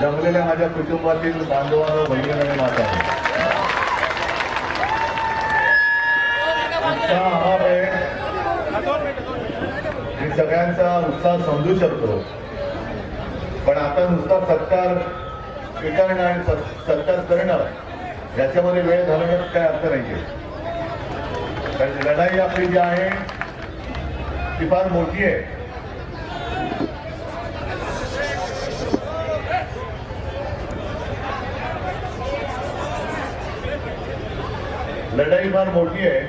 जमलेल्या माझ्या कुटुंबातील बहिणी आहे माता उत्साह हा आहे. मी सगळ्यांचा उत्साह समजू शकतो. पण आता नुसता सत्कार स्वीकारणं आणि सत्कार करणं याच्यामध्ये वेळ घालवण्यात काय अर्थ नाहीये. कारण लढाई आपली जी आहे ती फार मोठी आहे. लढाई फार मोठी आहे.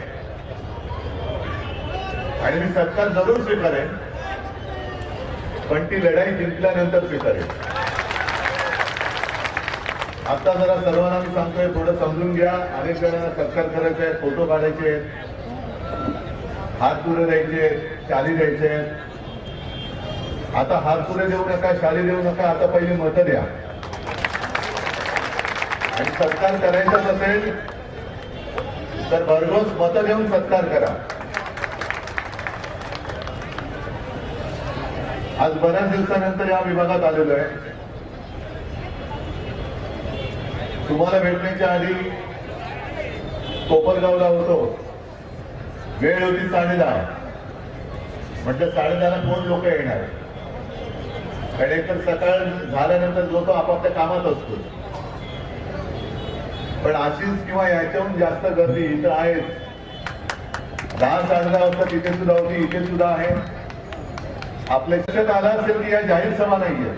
आणि मी सत्कार जरूर स्वीकारेन. पण ती लढाई जिंकल्यानंतर स्वीकारेन. आता जरा सर्वांना मी सांगतोय थोडं समजून घ्या. अनेक जणांना सत्कार करायचे आहेत फोटो काढायचे आहेत. हात पुढे द्यायचे शाली द्यायचे आहेत. आता हात पुढे देऊ नका शाली देऊ नका आता पहिले मतं द्या. आणि सत्कार करायचाच असेल तर भरघोस मतं देऊन सत्कार करा. आज बऱ्याच दिवसानंतर या विभागात आलेलो आहे. तुम्हाला भेटण्याच्या आधी कोपरगावला होतो. वेळ होती साडेदहा. म्हणजे साडेदहाला कोण लोक येणार. कारण एकतर सकाळ झाल्यानंतर जो तो आपापल्या कामात असतो. पण अशीच किंवा याच्याहून जास्त गर्दी इथं आहेच दहा साडेदहा वाजता तिथे सुद्धा होती इथे सुद्धा आहे. आपल्या लक्षात आला असेल की या जाहीर सभा नाहीये.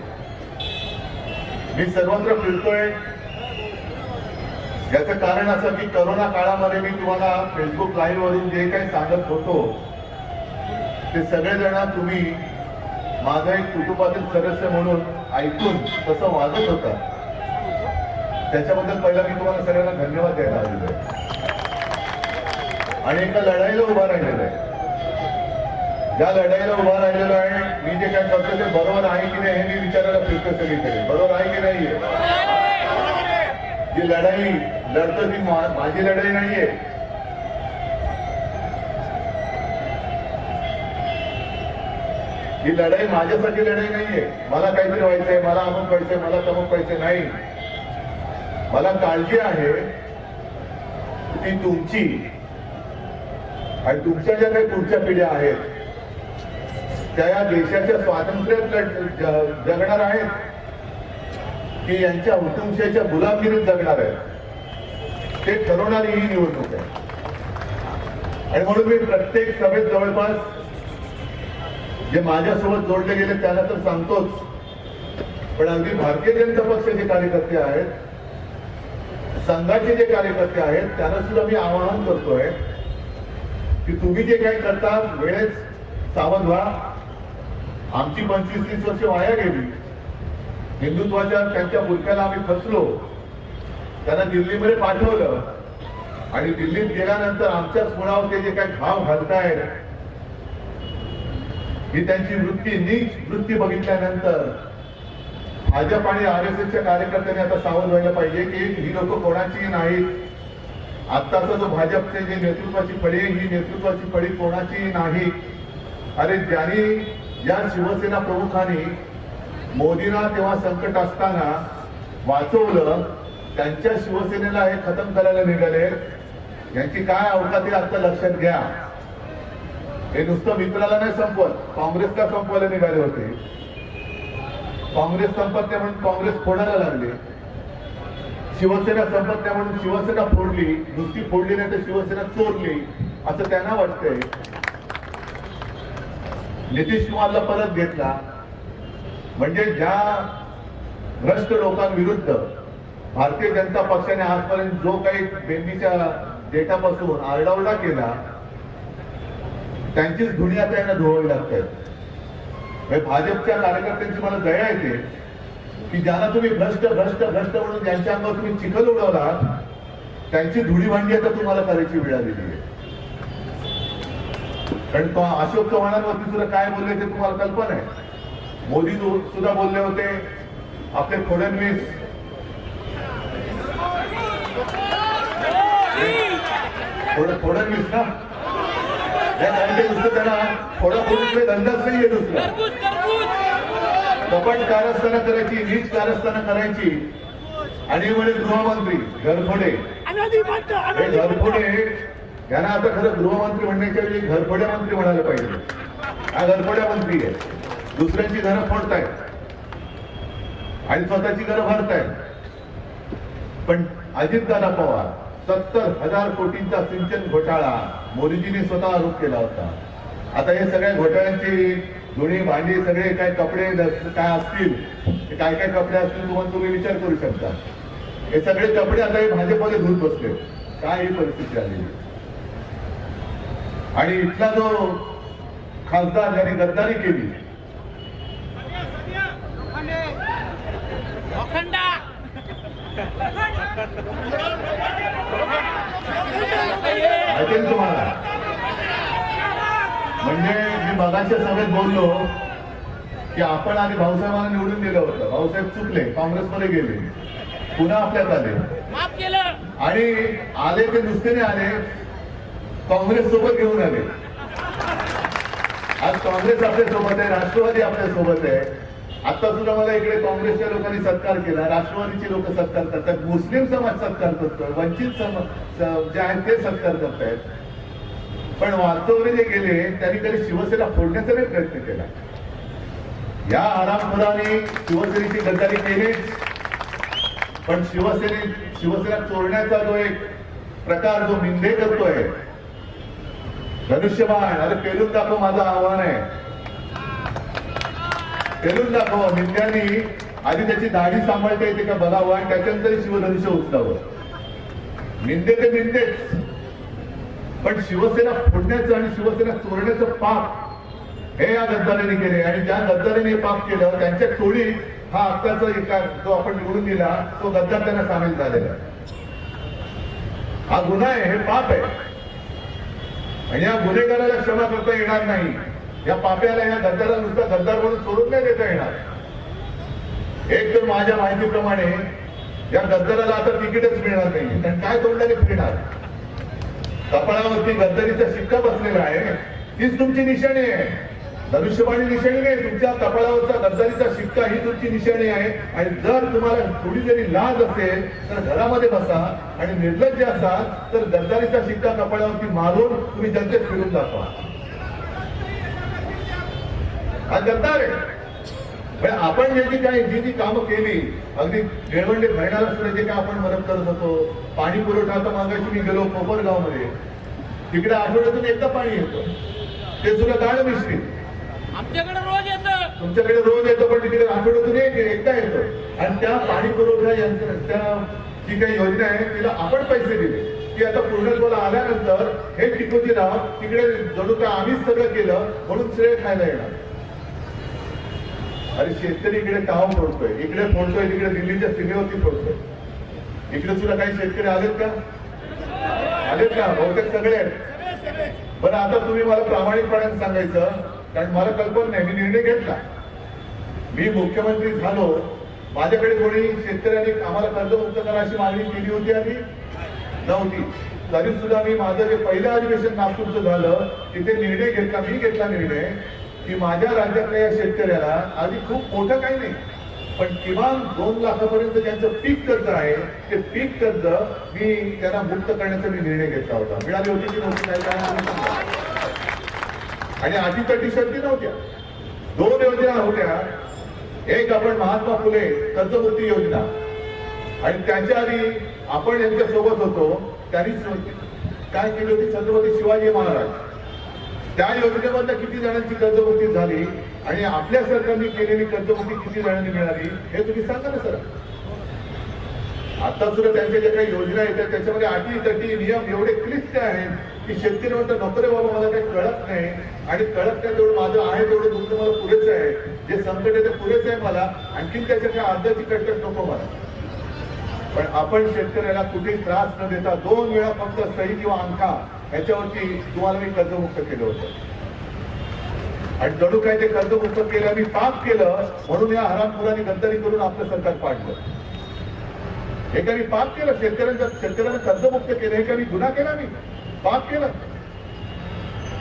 मी सर्वत्र फिरतोय याचं कारण असं की करोना काळामध्ये मी तुम्हाला फेसबुक लाईव्ह वरून जे काही सांगत होतो ते सगळेजण तुम्ही माझा एक कुटुंबातील सदस्य म्हणून ऐकून तसं वाजत होता. त्याच्याबद्दल पहिला मी तुम्हाला सगळ्यांना धन्यवाद द्यायला आलेलो आहे. आणि एका लढाईला उभा राहिलेलो आहे. ज्या लढाईला उभा राहिलेलो आहे मी जे काय करतो ते बरोबर आहे की नाही हे मी विचारायला फिरतो सगळीकडे. बरोबर आहे की नाहीये? जी लढाई लढतो ती माझी लढाई नाहीये. ही लढाई माझ्यासाठी लढाई नाहीये. मला काहीतरी व्हायचंय मला अमुक व्हायचंय मला तमुक व्हायचंय. नाही. मला काळजी आहे ती तुमची. आणि तुमच्या ज्या काही पुढच्या पिढ्या आहेत त्या या देशाच्या स्वातंत्र्यात जगणार आहेत की यांच्या हुकुमशाच्या गुलामगिरीत जगणार आहेत ते ठरवणारी ही निवडणूक आहे. आणि म्हणून मी प्रत्येक सभेत जवळपास जे माझ्यासोबत जोडले गेले त्यांना तर सांगतोच पण अगदी भारतीय जनता पक्षाचे कार्यकर्ते आहेत संघाचे जे कार्यकर्ते आहेत त्यांना सुद्धा मी आवाहन करतोय की तुम्ही जे काही करता वेळेस सावध व्हा. आमची पंचवीस तीस वर्ष वाया गेली. हिंदुत्वाच्या त्यांच्या बुरख्याला आम्ही फसलो. त्यांना दिल्लीमध्ये पाठवलं. आणि दिल्लीत गेल्यानंतर आमच्याच मुळावर ते जे काही घाव घालतायत ही त्यांची वृत्ती नीच वृत्ती बघितल्यानंतर भाजप आणि आर एस एसच्या कार्यकर्त्यांनी आता सावध व्हायला पाहिजे की ही लोक कोणाची नाहीत आत्ताचा जो भाजपचे जे नेतृत्वाची फळी आहे, ही नेतृत्वाची फळी कोणाची नाही. अरे ज्यांनी या शिवसेना प्रमुखांनी मोदींना तेव्हा संकट असताना वाचवलं त्यांच्या शिवसेनेला हे खतम करायला निघाले. यांची काय अवकात आहे आता लक्षात घ्या. हे नुसतं मित्राला नाही संपवत काँग्रेसला संपवायला निघाले होते. काँग्रेस संपत म्हणून काँग्रेस फोडायला लागले. शिवसेना संपत म्हणून शिवसेना फोडली. नुसती फोडली नाही तर शिवसेना चोरली. असं त्यांना वाटतंय. नितीश कुमारला परत घेतला. म्हणजे ज्या भ्रष्ट लोकांविरुद्ध भारतीय जनता पक्षाने आजपर्यंत जो काही बेंबीच्या डेटापासून आरडाओरडा केला त्यांचीच धुणी आता यांना धुवावी लागते. भाजपच्या कार्यकर्त्यांची मला दया येते की ज्यांना तुम्ही भ्रष्ट भ्रष्ट भ्रष्ट म्हणून ज्यांच्या अंगावर तुम्ही चिखल उडवला त्यांची धुडी भांडी आता तुम्हाला करायची वेळ आलेली आहे. कारण अशोक चव्हाणांवरती सुद्धा काय बोलले ते तुम्हाला कल्पना आहे. मोदी सुद्धा बोलले होते आपले फडणवीस. फडणवीस ना? या काही नुसतं त्यांना फोडाफोडीतले धंदाच नाहीये दुसरा. कपट कारस्थानं करायची नीच कारस्थानं करायची. आणि म्हणे गृहमंत्री घरफोडे. हे घरफोडे यांना आता खरं गृहमंत्री म्हणण्याच्या ऐवजी घरफोड्या मंत्री म्हणायला पाहिजे. हा घरफोड्या मंत्री आहे. दुसऱ्यांची घरं फोडतायत. आणि स्वतःची घरं भरतायत. पण अजितदादा पवार सत्तर हजार कोटींचा सिंचन घोटाळा. मोदीजींनी स्वतः आरोप केला होता. आता हे सगळ्या घोटाळ्यांची धुणी भांडी सगळे काय कपडे काय असतील ते काय काय कपडे असतील तुम्हाला तुम्ही विचार करू शकता. हे सगळे कपडे आता हे भाजपमध्ये धुत बसले. काय ही परिस्थिती आलेली आणि इथला जो खासदार ज्याने गद्दारी केली आहे तुम्हाला. म्हणजे मी मगाच्या सभेत बोललो की आपण आणि भाऊसाहेबांना निवडून दिलं होतं. भाऊसाहेब चुकले काँग्रेसमध्ये गेले. पुन्हा आपल्यात आले. माफ केलं. आणि आले ते नुसते नाही आले काँग्रेस सोबत घेऊन आले. आज काँग्रेस आपल्यासोबत आहे राष्ट्रवादी आपल्यासोबत आहे. आता सुद्धा मला इकडे काँग्रेसच्या लोकांनी सत्कार केला राष्ट्रवादीचे लोक सत्कार करतात मुस्लिम समाज सत्कार करतोय वंचित समाज जे आहेत ते सत्कार करतायत. पण वास्तवने जे गेले त्यांनी कधी शिवसेना फोडण्याचा नाही प्रयत्न केला. या आरामखोरांनी शिवसेनेची गद्दारी केलीच. पण शिवसेने शिवसेना चोरण्याचा जो एक प्रकार जो मिंदे करतोय धनुष्यबाण अरे पेलून दाखव माझं आव्हान आहे. करून दाखवा निंद्यांनी आधी त्याची दाढी सांभाळता येते का बघावं आणि त्याच्यानंतर शिवधनुष्य उचलावं. निंदे ते निंदेच. पण शिवसेना फोडण्याचं आणि शिवसेना चोरण्याचं पाप हे या गद्दाराने केले. आणि ज्या गद्दाराने पाप केलं त्यांच्या टोळीत हा आत्ताचा एका जो आपण निवडून दिला तो गद्दार त्यांना सामील झालेला हा गुन्हा आहे हे पाप आहे. आणि या गुन्हेगाराला क्षमा करता येणार नाही. या पाप्याला या गद्दाराला नुसता गद्दार म्हणून सोडून नाही देता येणार. एक तर माझ्या माहितीप्रमाणे या गद्दाराला आता तिकीटच मिळणार नाही कारण काय तोडल्याने फिरणार? कपाळावरती गद्दारीचा शिक्का बसलेला आहे. तीच तुमची निशाणी आहे. धनुष्यबाणी निशाणी नाही. तुमच्या कपाळावरचा गद्दारीचा शिक्का ही तुमची निशाणी आहे. आणि जर तुम्हाला थोडी जरी लाज असेल तर घरामध्ये बसा आणि निर्लज्ज असाल तर गद्दारीचा शिक्का कपाळावरती मारून तुम्ही जनतेत फिरून दाखवा. हा गद्दार आहे. पण आपण जे जी काही जी जी कामं केली अगदी निळवंडे भरणाला सुद्धा जे काय आपण मदत करत होतो पाणी पुरवठा आता मागाशी मी गेलो कोपरगावमध्ये तिकडे आठवड्यातून एकदा पाणी येतं. ते सुद्धा गाळ मिश्रित. आमच्याकडे रोज येतं. तुमच्याकडे रोज येतो पण तिकडे आठवड्यातून एक एकदा येतो. आणि त्या पाणी पुरवठा यंत्र त्या जी काही योजना आहे तिला आपण पैसे दिले. ती आता पूर्णत्वाला आल्यानंतर हे नाव तिकडे जणू काय आम्हीच सगळं केलं म्हणून श्रेय खायला येणार. अरे शेतकरी इकडे काम फोडतोय? इकडे फोडतोय तिकडे दिल्लीच्या सीमेवरती फोडतोय. इकडे सुद्धा काही शेतकरी आलेत का? आलेत का? बहुतेक सगळे आहेत. बरं आता तुम्ही मला प्रामाणिकपणे सांगायचं कारण मला कल्पना नाही मी निर्णय घेतला. मी मुख्यमंत्री झालो. माझ्याकडे कोणी शेतकऱ्यांनी आम्हाला कर्जमुक्त करा अशी मागणी केली होती आधी? नव्हती. तरी सुद्धा मी माझं जे पहिलं अधिवेशन नागपूरचं झालं तिथे निर्णय घेतला मी घेतला निर्णय. की माझ्या राज्यातल्या या शेतकऱ्याला आधी खूप मोठं काही नाही पण किमान दोन लाखापर्यंत ज्यांचं पीक कर्ज आहे. ते पीक कर्ज मी त्यांना मुक्त करण्याचा मी निर्णय घेतला होता. मिळाली होती की नव्हती आणि आधी तर सांगा. नव्हत्या. दोन योजना होत्या. एक आपण महात्मा फुले कर्जमुक्ती योजना. आणि त्याच्या आधी आपण यांच्या सोबत होतो त्यांनीच काय केली होती? छत्रपती शिवाजी महाराज. त्या योजनेमधनं किती जणांची कर्जमुक्ती झाली आणि आपल्या सरकारने केलेली कर्जमुक्ती किती जणांनी मिळाली हे तुम्ही सांगा ना सर. आता सुद्धा त्यांच्या ज्या काही योजना येतात त्याच्यामध्ये अटी तटी नियम एवढे क्लिष्ट आहेत की शेतकरी म्हणतो नोकरे बाबा मला काही कळत नाही आणि कळत नाही तेवढं माझं आहे तेवढं तुमचं मला पुरेसं आहे. जे संकट आहे ते पुरेसं आहे मला. आणखीन त्याच्या काही अर्ध्याची कटकट नको मला. पण आपण शेतकऱ्याला कुठेही त्रास न देता दोन वेळा फक्त सही किंवा अंका याच्यावरती तुम्हाला मी कर्जमुक्त केलं होतं. आणि जणू काय ते कर्जमुक्त केलं मी पाप केलं म्हणून या हरामखोरांनी गद्दारी करून आपलं सरकार पाडलं. हे काही पाप केलं? शेतकऱ्यांचं शेतकऱ्यांना कर्जमुक्त केलं हे काही गुन्हा केला मी? पाप केलं.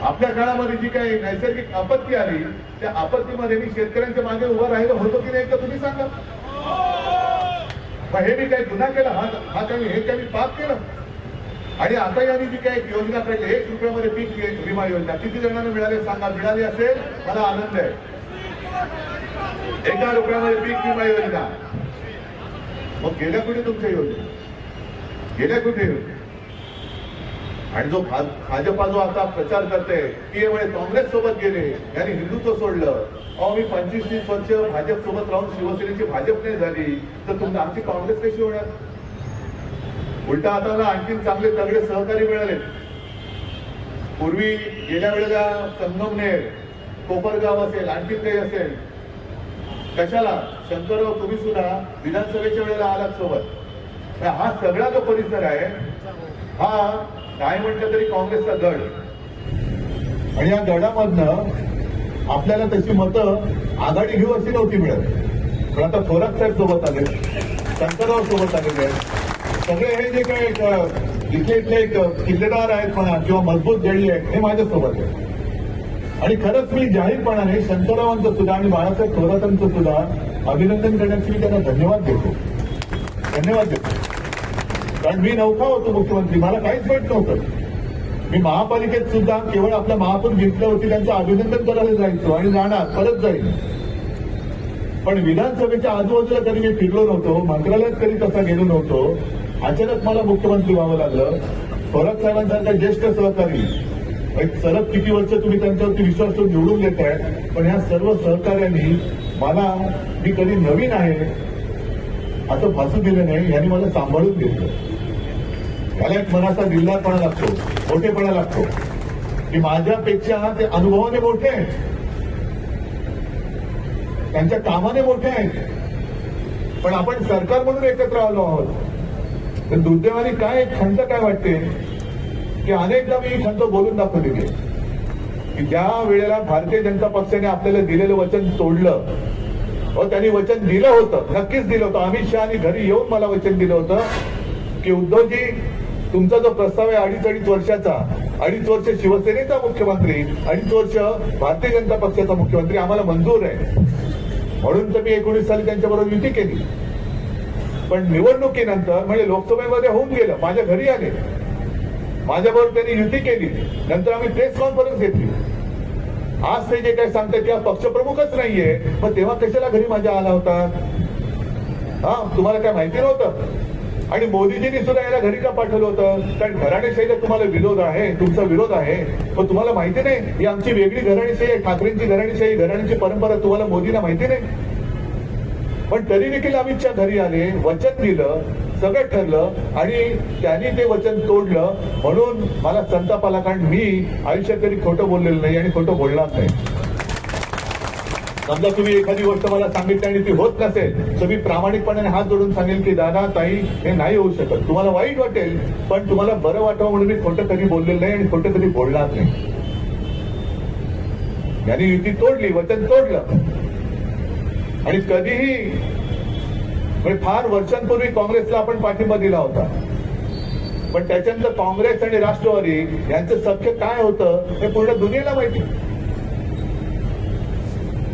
आपल्या काळामध्ये जी काही नैसर्गिक आपत्ती आली त्या आपत्तीमध्ये मी शेतकऱ्यांच्या मागे उभं राहिलं होतो की नाही का तुम्ही सांगा. मग हे मी काही गुन्हा केला? हा हा काही हे काही मी पाप केलं? आणि आता यांनी जी काही योजना काढली एक रुपयामध्ये पीक विमा योजना किती जणांना मिळाले सांगा. मिळाली असेल मला आनंद आहे. एका रुपयामध्ये पीक विमा योजना. मग गेल्या कुठे तुमच्या योजना? गेल्या कुठे आणि जो भाजपा जो आता प्रचार करते की यामुळे काँग्रेस सोबत गेले यांनी हिंदुत्व सोडलं. अहो मी पंचवीस तीस वर्ष भाजप सोबत राहून शिवसेनेची भाजप नाही झाली तर तुमची आमची काँग्रेस कशी होणार? उलटा आता आणखीन चांगले तगडे सहकारी मिळाले. पूर्वी गेल्या वेळेला संगमनेर कोपरगाव असेल आणखी काही असेल कशाला? शंकरराव तुम्ही सुद्धा विधानसभेच्या वेळेला आलात सोबत. तर हा सगळा जो परिसर आहे हा काय म्हटलं तरी काँग्रेसचा गड. आणि या गडामधनं आपल्याला तशी मतं आघाडी घेऊ अशी नव्हती मिळत. पण आता थोरात साहेब सोबत आले शंकरराव सोबत आलेले आहेत. सगळे हे जे काही एक, इथले इथले एक किल्लेदार आहेत म्हणा किंवा मजबूत जळी आहेत हे माझ्यासोबत आहे आणि खरंच मी जाहीरपणाने शंकररावांचं सुद्धा आणि बाळासाहेब थोरातांचं सुद्धा अभिनंदन करण्याची मी त्यांना धन्यवाद देतो. धन्यवाद देतो. कारण मी नौका होतो मुख्यमंत्री मला काहीच भेट नव्हतं. मी महापालिकेत सुद्धा केवळ आपल्या महापौर घेतलं होती त्यांचं अभिनंदन करायला जायचो आणि जाणार परत जाईल पण विधानसभेच्या आजूबाजूला कधी मी फिरलो नव्हतो मंत्रालयात कधी तसा गेलो नव्हतो अचानक मला मुख्यमंत्री व्हावं लागलं. थोरात साहेबांसारख्या ज्येष्ठ सहकारी. एक सलग किती वर्ष तुम्ही त्यांच्यावरती विश्वास ठेवून निवडून घेत आहे पण ह्या सर्व सहकार्यांनी मला मी कधी नवीन आहे असं फासू दिलं नाही यांनी मला सांभाळून घेतलं. याला एक मनाचा दिलदारपणा लागतो मोठेपणा लागतो. की माझ्यापेक्षा ते अनुभवाने मोठे आहेत. त्यांच्या कामाने मोठे आहेत. पण आपण सरकार म्हणून एकत्र आलो आहोत. तर दुर्दैवाने काय खंत काय वाटते? की अनेकदा मी ही खंत बोलून दाखवलेली आहे की ज्या वेळेला भारतीय जनता पक्षाने आपल्याला दिलेलं वचन तोडलं व त्यांनी वचन दिलं होतं नक्कीच दिलं होतं. अमित शहानी घरी येऊन मला वचन दिलं होतं की उद्धवजी तुमचा जो प्रस्ताव आहे अडीच अडीच वर्षाचा अडीच वर्ष शिवसेनेचा मुख्यमंत्री अडीच वर्ष भारतीय जनता पक्षाचा मुख्यमंत्री आम्हाला मंजूर आहे. म्हणून तर मी एकोणीस साली त्यांच्याबरोबर युती केली. पण निवडणुकीनंतर म्हणजे लोकसभेमध्ये होऊन गेलं. माझ्या घरी आले. माझ्याबरोबर त्यांनी युती केली. नंतर आम्ही प्रेस कॉन्फरन्स घेतली. आज ते जे काही सांगतात की पक्षप्रमुखच नाहीये मग तेव्हा कशाला घरी माझ्या आला होता? हा तुम्हाला काय माहिती नव्हतं? आणि मोदीजींनी सुद्धा याला घरी का पाठवलं होतं? कारण घराणेशाहीला तुम्हाला विरोध आहे तुमचा विरोध आहे. पण तुम्हाला माहिती नाही ही आमची वेगळी घराणेशाही आहे ठाकरेंची घराणेशाही घराण्याची परंपरा तुम्हाला मोदींना माहिती नाही? पण तरी देखील अमितच्या घरी आले वचन दिलं सगळं ठरलं आणि त्यांनी ते वचन तोडलं. म्हणून मला संताप आला कारण मी आयुष्यात कधी खोटं बोललेलं नाही आणि खोटं बोलणार नाही. समजा तुम्ही एखादी गोष्ट मला सांगितली आणि ती होत नसेल तर मी प्रामाणिकपणाने हात जोडून सांगेल की दादा ताई हे नाही होऊ शकत. तुम्हाला वाईट वाटेल पण तुम्हाला बरं वाटावं म्हणून मी खोटं कधी बोललेलं नाही आणि खोटं कधी बोलणार नाही. यांनी युती तोडली वचन तोडलं. आणि कधीही म्हणजे फार वर्षांपूर्वी काँग्रेसला आपण पाठिंबा दिला होता. पण त्याच्यानंतर काँग्रेस आणि राष्ट्रवादी यांचं सख्य काय होतं हे पूर्ण दुनियेला माहिती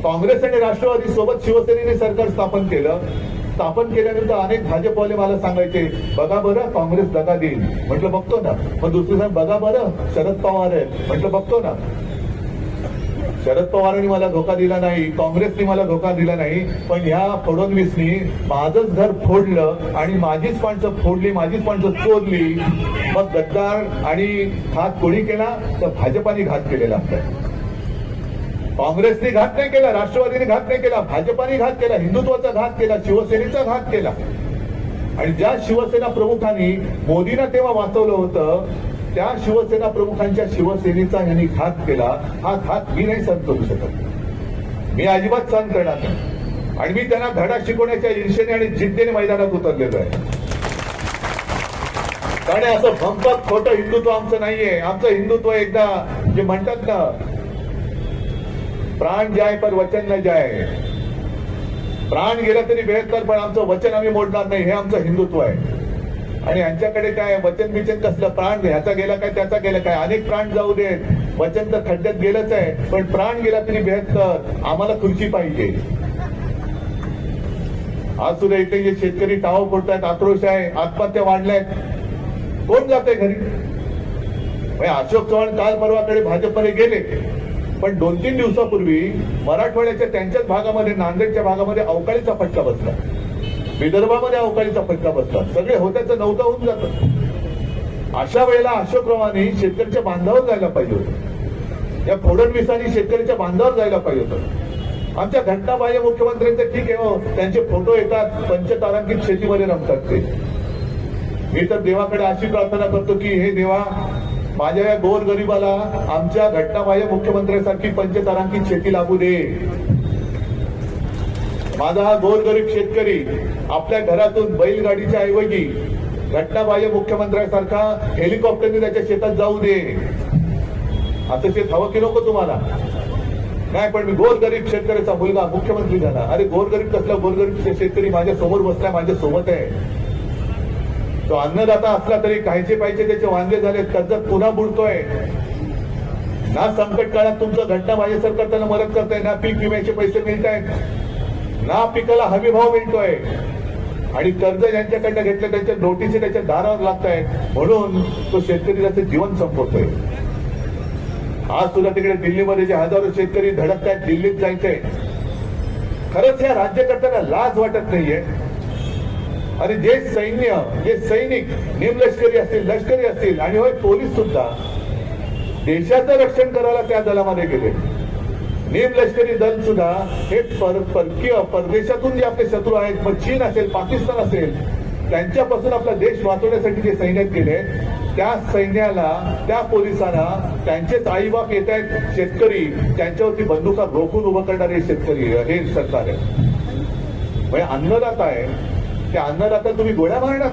काँग्रेस आणि राष्ट्रवादी सोबत शिवसेनेने सरकार स्थापन केलं. स्थापन केल्यानंतर अनेक भाजपवाले मला सांगायचे बघा बरं काँग्रेस दगा देईल. म्हटलं बघतो ना. मग दुसरी सांग बघा बरं शरद पवार आहे म्हटलं बघतो ना. शरद पवारांनी मला धोका दिला नाही काँग्रेसने मला धोका दिला नाही पण ह्या फडणवीसनी माझंच घर फोडलं आणि माझीच माणसं फोडली माझीच माणसं चोरली. मग गद्दार आणि घात कोणी केला? तर भाजपाने घात केलेला आहे काँग्रेसने घात नाही केला राष्ट्रवादीने घात नाही केला भाजपाने घात केला हिंदुत्वाचा घात केला शिवसेनेचा घात केला. आणि ज्या शिवसेना प्रमुखांनी मोदींना तेव्हा वाचवलं होतं त्या शिवसेना प्रमुखांच्या शिवसेनेचा यांनी घात केला. हा घात मी नाही सहन करू शकत. मी अजिबात सहन करणार नाही. आणि मी त्यांना धडा शिकवण्याच्या ईर्षेने आणि जिद्दीने मैदानात उतरलेलो आहे. कारण असं भंपक खोटं हिंदुत्व आमचं नाहीये. आमचं हिंदुत्व एकदा जे म्हणतात ना प्राण जाय पर वचन न जाय. प्राण गेला तरी बेहतर पण आमचं वचन आम्ही मोडणार नाही. हे आमचं हिंदुत्व आहे. आणि यांच्याकडे काय वचन बिचन कसलं? प्राण ह्याचा गेला काय? त्याचा गेला काय? अनेक प्राण जाऊ देत. वचन तर खड्ड्यात गेलंच आहे. पण प्राण गेला तरी बेहत्तर आम्हाला खुर्ची पाहिजे. आज सुद्धा इथे जे शेतकरी टाव पडतायत आक्रोश आहे आत्महत्या वाढल्यात. कोण जाते घरी? म्हणजे अशोक चव्हाण काल परवाकडे भाजपमध्ये गेले. पण दोन तीन दिवसापूर्वी मराठवाड्याच्या त्यांच्याच भागामध्ये नांदेडच्या भागामध्ये अवकाळीचा फटका बसला. विदर्भामध्ये अवकाळीचा फटका बसला सगळे होत्याचं नव्हतं होऊन जातं. अशा वेळेला अशोक्रमाने शेतकऱ्याच्या बांधावर जायला पाहिजे होतं. या फडणवीसांनी शेतकऱ्याच्या बांधावर जायला पाहिजे होतं. आमच्या घटनाबाह्य मुख्यमंत्र्यांचे ठीक आहे हो, त्यांचे फोटो येतात पंचतारांकित शेतीमध्ये रमतात ते. मी तर देवाकडे अशी प्रार्थना करतो की हे देवा माझ्या या गोर गरीबाला आमच्या घटनाबाह्य मुख्यमंत्र्यांसारखी पंचतारांकित शेती लागू दे. माझा हा गोरगरीब शेतकरी आपल्या घरातून बैलगाडीच्या ऐवजी घटनाबाह्य मुख्यमंत्र्यांसारखा हेलिकॉप्टरने त्याच्या शेतात जाऊ दे. असं शेत हवं की नको तुम्हाला? नाही पण मी गोरगरीब शेतकऱ्याचा मुलगा मुख्यमंत्री झाला. अरे गोरगरीब कसला गोरगरीब शेतकरी माझ्यासमोर बसलाय माझ्या सोबत आहे. तो अन्नदाता असला तरी काहीचे पाहिजे त्याचे वांदे झाले कर्जत पुन्हा बुडतोय. ना संकट काळात तुमचं घटना माझ्या सरकार त्यांना मदत करताय ना पीक विम्याचे पैसे मिळत आहेत ना पिकाला हमी भाव मिळतोय. आणि कर्ज ज्यांच्याकडनं घेतलं त्यांच्या नोटीसी त्याच्या दारावर लागत आहेत म्हणून तो शेतकरी त्याचं जीवन संपवतोय. आज सुद्धा तिकडे दिल्लीमध्ये जे हजारो शेतकरी धडकत आहेत दिल्लीत जायचंय. खरंच या राज्यकर्त्यांना लाज वाटत नाहीये. आणि जे सैन्य जे सैनिक निमलष्करी असतील लष्करी असतील आणि होय पोलीस सुद्धा देशाचं रक्षण करायला त्या दलामध्ये गेले. निमलष्करी दल सुद्धा हे पर परकीय परदेशातून जे आपले शत्रू आहेत मग चीन असेल पाकिस्तान असेल त्यांच्यापासून आपला देश वाचवण्यासाठी जे सैन्यात गेले त्या सैन्याला त्या पोलिसांना त्यांचेच आईबाप येत आहेत शेतकरी त्यांच्यावरती बंदुका रोखून उभं करणारे शेतकरी हे सरकार आहे. म्हणजे अन्नदाता आहे. त्या अन्नदात्याला तुम्ही गोळ्या मारणार.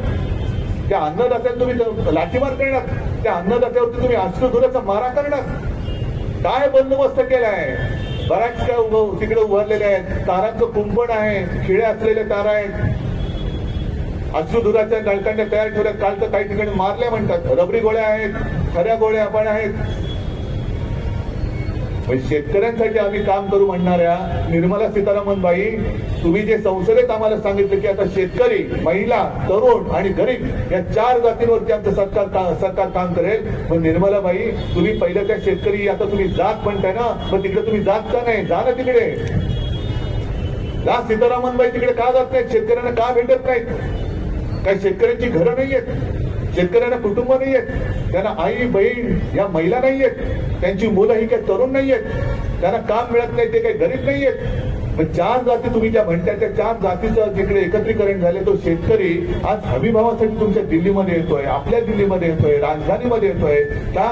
त्या अन्नदात्याला तुम्ही लाठीमार करणार. त्या अन्नदात्यावरती तुम्ही अश्रुधुराचा मारा करणार. काय बंदोबस्त केलाय? बऱ्याच काय उभं तिकडे उभारलेले आहेत. तारांचं कुंपण आहे. खिळे असलेले तारा आहेत. अश्रुधुराच्या नळकांड्या तयार ठेवल्या काल तर काही ठिकाणी मारल्या म्हणतात. रबरी गोळ्या आहेत. खऱ्या गोळ्या पण आहेत. म्हणजे शेतकऱ्यांसाठी आम्ही काम करू म्हणणाऱ्या निर्मला सीतारामन बाई तुम्ही जे संसदेत आम्हाला सांगितलं की आता शेतकरी महिला तरुण आणि गरीब या चार जातींवरती आमचं सरकार सरकार काम करेल. पण निर्मला बाई तुम्ही पहिलं त्या शेतकरी आता तुम्ही जात म्हणताय ना पण तिकडे तुम्ही जात का नाही? जा ना तिकडे. जा सीतारामन बाई तिकडे का जात नाहीत? शेतकऱ्यांना का भेटत नाहीत? काही शेतकऱ्यांची घरं नाही आहेत शेतकऱ्यांना कुटुंब नाही आहेत त्यांना आई बहीण या महिला नाही आहेत त्यांची मुलं ही काही तरुण नाही आहेत त्यांना काम मिळत नाही ते काही गरीब नाही आहेत मग चार जाती तुम्ही ज्या म्हणताय त्या चार जातीचं जिकडे एकत्रीकरण झाले तो शेतकरी आज हमीभावासाठी तुमच्या दिल्लीमध्ये येतोय आपल्या दिल्लीमध्ये येतोय राजधानीमध्ये येतोय. का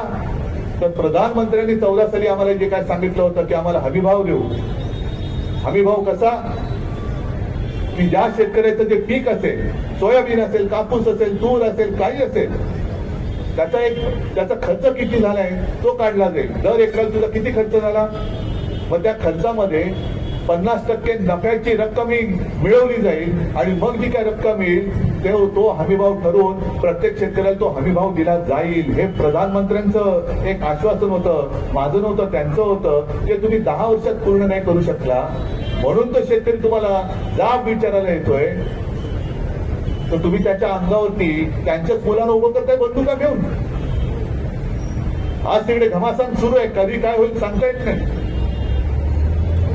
तर प्रधानमंत्र्यांनी चौदा साली आम्हाला जे काय सांगितलं होतं की आम्हाला हमीभाव देऊ. हमीभाव कसा? की ज्या शेतकऱ्याचं जे पीक असेल सोयाबीन असेल कापूस असेल तूर असेल काही असेल त्याचा एक त्याचा खर्च किती झालाय तो काढला जाईल. दर एकराला तुझा किती खर्च झाला? मग त्या खर्चामध्ये पन्नास टक्के नफ्याची रक्कम ही मिळवली जाईल आणि मग जी काय रक्कम येईल? ते तो हमीभाव ठरवून प्रत्येक शेतकऱ्याला तो हमीभाव दिला जाईल. हे प्रधानमंत्र्यांचं एक आश्वासन होतं माझं नव्हतं त्यांचं होतं. ते तुम्ही दहा वर्षात पूर्ण नाही करू शकला म्हणून तो शेतकरी तुम्हाला जाब विचारायला येतोय. तर तुम्ही त्याच्या अंगावरती त्यांच्याच मुलांना उभं करताय बंदुका घेऊन. आज तिकडे घमासान सुरू आहे. कधी काय होईल सांगता येत नाही.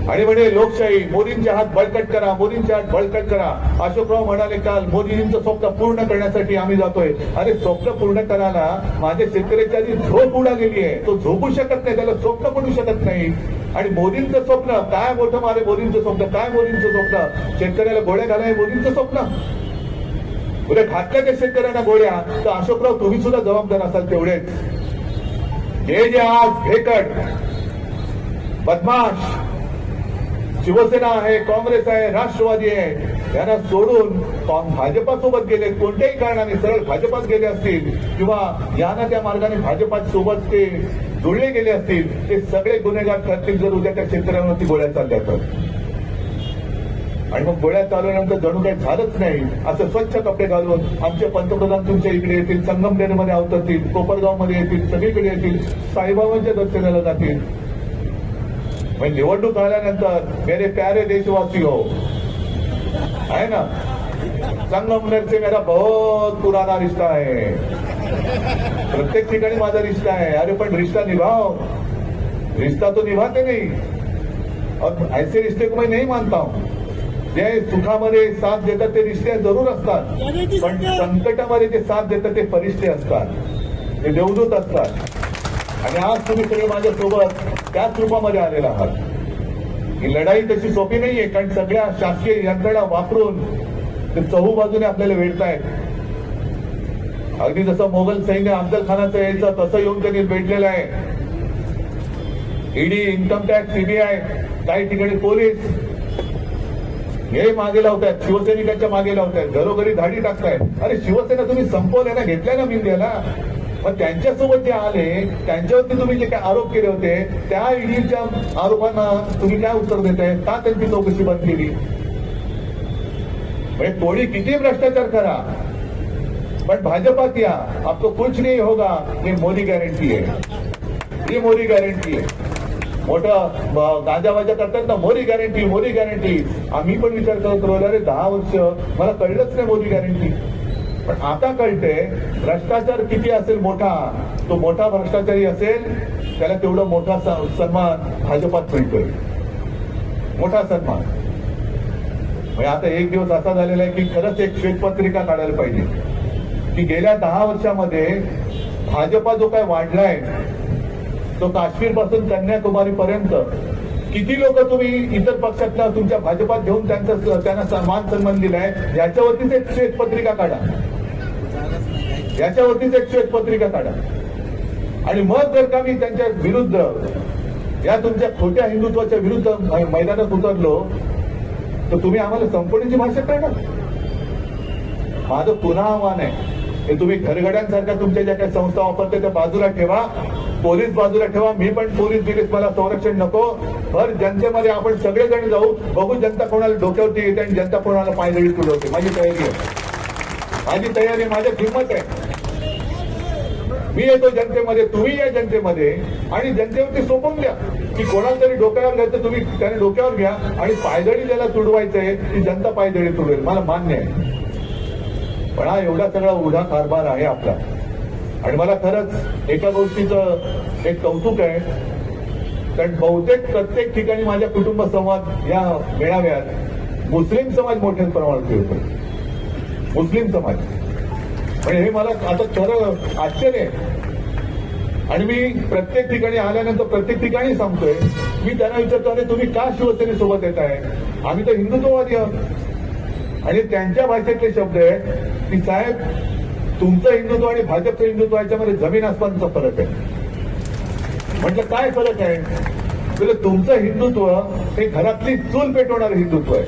आणि म्हणे लोकशाही मोदींचे हात बळकट करा मोदींचे हात बळकट करा. अशोकराव म्हणाले काल मोदीजींचं स्वप्न पूर्ण करण्यासाठी आम्ही जातोय. अरे स्वप्न पूर्ण करायला माझ्या शेतकऱ्याची आधी झोप उडा गेली आहे. तो झोपू शकत नाही त्याला स्वप्न पडू शकत नाही. आणि मोदींचं स्वप्न काय मोठं मारे मोदींचं स्वप्न काय मोदींचं स्वप्न? शेतकऱ्याला गोळ्या घालाय मोदींचं स्वप्न. उद्या घातल्या त्या शेतकऱ्यांना गोळ्या. तर अशोकराव तुम्ही सुद्धा जबाबदार असाल तेवढेच. हे जे आज भेकट बदमाश शिवसेना आहे काँग्रेस आहे राष्ट्रवादी आहे यांना सोडून भाजपासोबत गेले. कोणत्याही कारणाने सरळ भाजपात गेले असतील किंवा याना त्या मार्गाने भाजपात सोबत ते जुळले गेले असतील ते सगळे गुन्हेगार ठरतील जर उद्या त्या शेतकऱ्यांवरती गोळ्या चालल्या तर. आणि मग गोळ्या चालवल्यानंतर जणू काही झालंच नाही. असं स्वच्छ कपडे घालून आमचे पंतप्रधान तुमच्या इकडे येतील संगमनेरमध्ये अवतरतील कोपरगावमध्ये येतील सगळीकडे येतील साईबाबांच्या दर्शनाला जातील. म्हणजे निवडणूक आल्यानंतर मेरे प्यारे देशवासी हो आहे ना? संगमनेर से मेरा बहुत पुराना रिश्ता है प्रत्येक ठिकाणी माझा रिश्ता आहे. अरे पण रिश्ता निभाव. रिश्ता तो निभाते नहीं. और ऐसे रिश्ते को मैं नहीं मानता? हूं जे सुखामध्ये साथ देतात ते रिश्ते जरूर असतात. पण संकटामध्ये जे साथ देतात ते फरिश्ते असतात. ते देवदूत असतात. आणि आज तुम्ही सगळे माझ्यासोबत त्याच रूपामध्ये आलेला आहात. ही लढाई तशी सोपी नाहीये कारण सगळ्या शासकीय यंत्रणा वापरून ते चहू बाजूने आपल्याला वेढतायत. अगदी जसं मोगल सैन्य अफजल खानाचं यायचं तसं येऊन त्यांनी भेटलेलं आहे. ईडी इन्कम टॅक्स सीबीआय काही ठिकाणी पोलीस हे मागे लावतायत शिवसैनिकांच्या मागे लावतायत घरोघरी धाडी टाकतायत. अरे शिवसेना तुम्ही संपवल्या ना घेतल्या ना मिंद्याला मग त्यांच्यासोबत जे आले त्यांच्यावरती तुम्ही जे काय आरोप केले होते त्या ईडीच्या आरोपांना तुम्ही काय उत्तर देताय? का त्यांची चौकशी बंद केली? म्हणजे कोणी किती भ्रष्टाचार करा? पण भाजपात या. आपको कुछ नहीं होगा. ये मोदी गॅरंटी आहे. ही मोदी गॅरंटी आहे. मोठं ब- गाजावाजा करतात ना मोदी गॅरंटी मोदी गॅरंटी आम्ही पण विचार करत राहिलो अरे दहा वर्ष. मला कळलंच नाही मोदी गॅरंटी पण आता कळते भ्रष्टाचार किती असेल मोठा तो मोठा भ्रष्टाचारी असेल त्याला तेवढा मोठा सन्मान भाजपात मिळतोय. मोठा सन्मान. म्हणजे आता एक दिवस असा झालेला आहे की खरंच एक श्वेतपत्रिका काढायला पाहिजे. की गेल्या दहा वर्षामध्ये भाजपा जो काय वाढलाय तो काश्मीरपासून कन्याकुमारी पर्यंत किती लोक तुम्ही इतर पक्षातल्या तुमच्या भाजपात घेऊन त्यांचा त्यांना सन्मान सन्मान दिलाय? याच्यावरतीच एक श्वेतपत्रिका काढा. याच्यावरतीच एक श्वेतपत्रिका काढा. आणि मग जर का मी त्यांच्या विरुद्ध या तुमच्या खोट्या हिंदुत्वाच्या विरुद्ध मैदानात उतरलो तर तुम्ही आम्हाला संपवण्याची भाषा करणार? माझं पुन्हा आव्हान आहे हे तुम्ही घरगड्यांसारख्या तुमच्या ज्या काही संस्था वापरते त्या बाजूला ठेवा. पोलीस बाजूला ठेवा मी पण पोलीस बिलीस मला संरक्षण नको. भर जनतेमध्ये आपण सगळेजण जाऊ बघू जनता कोणाला डोक्यावरती येते आणि जनता कोणाला पायदळी तुडवते. माझी तयारी आहे. माझी तयारी माझ्या किंमत आहे. मी येतो जनतेमध्ये तुम्ही या जनतेमध्ये आणि जनतेवरती सोपवून द्या. की कोणाला तरी डोक्यावर घ्यायचं तुम्ही त्याने डोक्यावर घ्या आणि पायदळी ज्याला तुडवायचं आहे ती जनता पायदळी तुडवेल. मला मान्य आहे. पण हा एवढा सगळा उघडा कारभार आहे आपला. आणि मला खरंच एका गोष्टीचं एक कौतुक आहे. कारण बहुतेक प्रत्येक ठिकाणी माझ्या कुटुंब संवाद या मेळाव्यात मुस्लिम समाज मोठ्या प्रमाणात येतो मुस्लिम समाज. म्हणजे हे मला आता खरं आश्चर्य आहे. आणि मी प्रत्येक ठिकाणी आल्यानंतर प्रत्येक ठिकाणी सांगतोय मी त्यांना विचारतो अरे तुम्ही का शिवसेनेसोबत येत आहे आम्ही तर हिंदुत्ववादी आहोत. आणि त्यांच्या भाषेतले शब्द आहेत की साहेब तुमचं हिंदुत्व आणि भाजपचं हिंदुत्व याच्यामध्ये जमीन आसमानचा फरक आहे. म्हटलं काय फरक आहे? म्हणजे तुमचं हिंदुत्व हे घरातली चूल पेटवणारं हिंदुत्व आहे.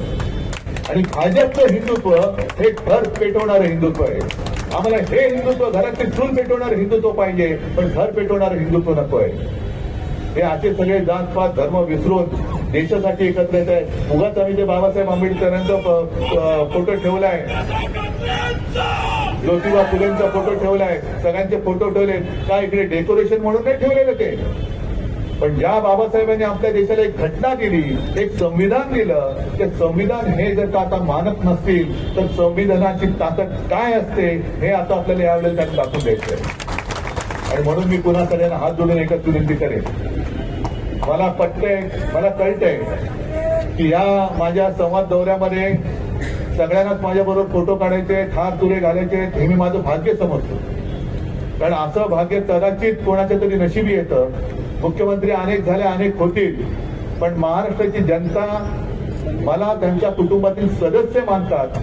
आणि भाजपचं हिंदुत्व हे घर पेटवणारं हिंदुत्व आहे. आम्हाला हे हिंदुत्व घरातली चूल पेटवणारं हिंदुत्व पाहिजे पण घर पेटवणारं हिंदुत्व नको आहे. हे असे सगळे जातपात धर्म विसरून देशासाठी एकत्र येत आहे उगाच आम्ही ते बाबासाहेब आंबेडकरांचा फोटो ठेवला आहे ज्योतिबा फुलेंचा फोटो ठेवलाय. सगळ्यांचे फोटो ठेवले. का इकडे डेकोरेशन म्हणून नाही ठेवलेलं ते? पण ज्या बाबासाहेबांनी आपल्या देशाला एक घटना दिली एक संविधान दिलं. ते संविधान हे जर का आता मानत नसतील तर संविधानाची ताकद काय असते हे आता आपल्याला यावेळेला त्यांना दाखवून द्यायचं आहे आणि म्हणून मी पुन्हा सगळ्यांना हात जोडून एकच विनंती करेन. मला पटतंय मला कळतंय की या माझ्या संवाद दौऱ्यामध्ये सगळ्यांनाच माझ्याबरोबर फोटो काढायचे थार तुरे घालायचे हे मी माझं भाग्य समजतो. कारण असं भाग्य कदाचित कोणाच्या तरी नशिबी येतं. मुख्यमंत्री अनेक झाले अनेक होतील. पण महाराष्ट्राची जनता मला त्यांच्या कुटुंबातील सदस्य मानतात.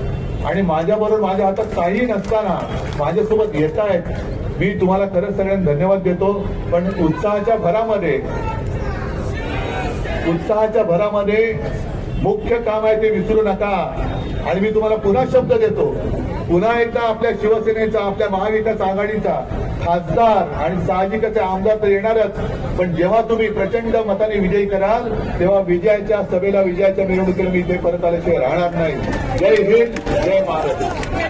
आणि माझ्याबरोबर माझ्या हातात काही नसताना माझ्यासोबत येत आहेत मी तुम्हाला खरंच सगळ्यांना धन्यवाद देतो. पण उत्साहाच्या भरामध्ये उत्साहाच्या भरामध्ये मुख्य काम आहे ते विसरू नका. आणि मी तुम्हाला पुन्हा शब्द देतो. पुन्हा एकदा आपल्या शिवसेनेचा आपल्या महाविकास आघाडीचा खासदार आणि साहजिकच आमदार तर येणारच. पण जेव्हा तुम्ही प्रचंड मताने विजयी कराल तेव्हा विजयाच्या सभेला विजयाच्या मिरवणुकीला मी इथे परत आल्याशिवाय राहणार नाही. जय हिंद जय महाराष्ट्र.